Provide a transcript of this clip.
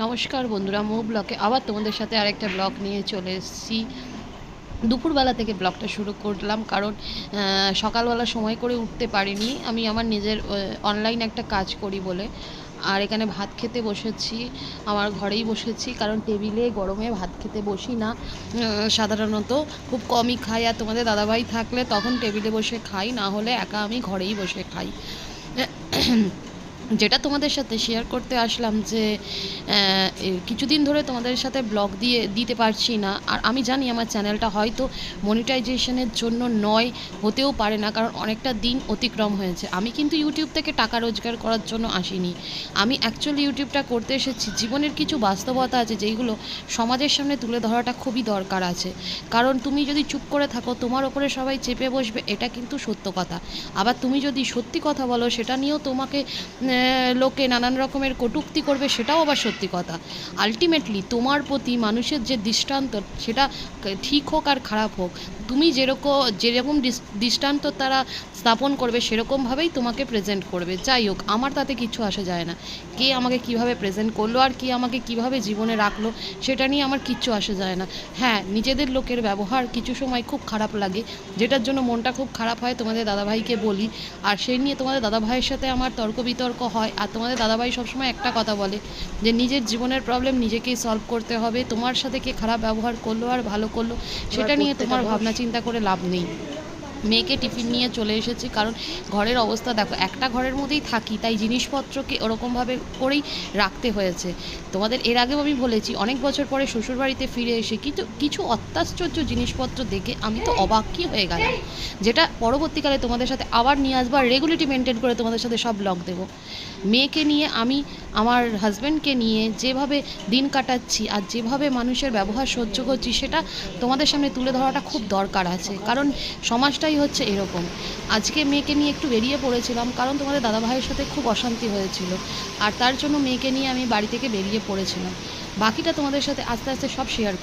নমস্কার বন্ধুরা, মো ব্লকে আবার তোমাদের সাথে আরেকটা ব্লগ নিয়ে চলে এসেছি। দুপুরবেলা থেকে ব্লগটা শুরু করলাম কারণ সকালবেলা সময় করে উঠতে পারিনি। আমি আমার নিজের অনলাইন একটা কাজ করি বলে। আর এখানে ভাত খেতে বসেছি, আমার ঘরেই বসেছি, কারণ টেবিলে গরমে ভাত খেতে বসি না সাধারণত। খুব কমই খাই আর তোমাদের দাদাভাই থাকলে তখন টেবিলে বসে খাই, না হলে একা আমি ঘরেই বসে খাই। যেটা তোমাদের সাথে শেয়ার করতে আসলাম যে কিছুদিন ধরে তোমাদের সাথে ব্লগ দিয়ে, দিতে পারছি না। আর আমি জানি আমার চ্যানেলটা হয়তো মনিটাইজেশনের জন্য নয়, হতেও পারে না, কারণ অনেকটা দিন অতিক্রম হয়েছে। আমি কিন্তু ইউটিউব থেকে টাকা রোজগার করার জন্য আসিনি। আমি অ্যাকচুয়ালি ইউটিউবটা করতে এসেছি। জীবনের কিছু বাস্তবতা আছে যেইগুলো সমাজের সামনে তুলে ধরাটা খুবই দরকার আছে। কারণ তুমি যদি চুপ করে থাকো, তোমার ওপরে সবাই চেপে বসবে, এটা কিন্তু সত্য কথা। আবার তুমি যদি সত্যি কথা বলো, সেটা নিয়েও তোমাকে লোকে নানান রকমের কটূক্তি করবে সেটাও আবার সত্যি কথা। আলটিমেটলি তোমার প্রতি মানুষের যে দৃষ্টান্ত, সেটা ঠিক হোক আর খারাপ হোক, তুমি যেরকম যেরকম দৃষ্টান্ত তারা স্থাপন করবে সেরকমভাবেই তোমাকে প্রেজেন্ট করবে। যাই হোক, আমার তাতে কিছু আসা যায় না। কে আমাকে কীভাবে প্রেজেন্ট করল আর কে আমাকে কীভাবে জীবনে রাখল, সেটা নিয়ে আমার কিচ্ছু আসা যায় না। হ্যাঁ নিজেদের লোকের ব্যবহার কিছু সময় খুব খারাপ লাগে, যেটার জন্য মনটা খুব খারাপ হয়, তোমাদের দাদাভাইকে বলি। আর সেই নিয়ে তোমাদের দাদাভাইয়ের সাথে আমার তর্ক বিতর্ক হয়। আর তোমাদের দাদাভাই সবসময় একটা কথা বলে যে নিজের জীবনের প্রবলেম নিজেকেই সলভ করতে হবে। তোমার সাথে কে খারাপ ব্যবহার করল আর ভালো করল সেটা নিয়ে তোমার ভাবনা চিন্তা করে লাভ নেই। মেয়েকে টিফিন নিয়ে চলে এসেছি। কারণ ঘরের অবস্থা দেখো, একটা ঘরের মধ্যেই থাকি, তাই জিনিসপত্রকে ওরকমভাবে করেই রাখতে হয়েছে। তোমাদের এর আগেও আমি বলেছি, অনেক বছর পরে শ্বশুরবাড়িতে ফিরে এসে কিন্তু কিছু অত্যাশ্চর্য জিনিসপত্র দেখে আমি তো অবাকই হয়ে গেলাম। যেটা পরবর্তীকালে তোমাদের সাথে আবার নিয়ে আসব আর রেগুলেটি মেনটেন করে তোমাদের সাথে সব ব্লগ দেবো। মেয়েকে নিয়ে আমি, আমার হাজব্যান্ডকে নিয়ে যেভাবে দিন কাটাচ্ছি আর যেভাবে মানুষের ব্যবহার সহ্য করছি, সেটা তোমাদের সামনে তুলে ধরাটা খুব দরকার আছে। কারণ সমাজটাই হচ্ছে এরকম। আজকে মেয়েকে নিয়ে একটু বেরিয়ে পড়েছিলাম, কারণ তোমাদের দাদা ভাইয়ের সাথে খুব অশান্তি হয়েছিল। আর তার জন্য মেয়েকে নিয়ে আমি বাড়ি থেকে বেরিয়ে পড়েছিলাম। বাকিটা তোমাদের সাথে আস্তে আস্তে সব শেয়ার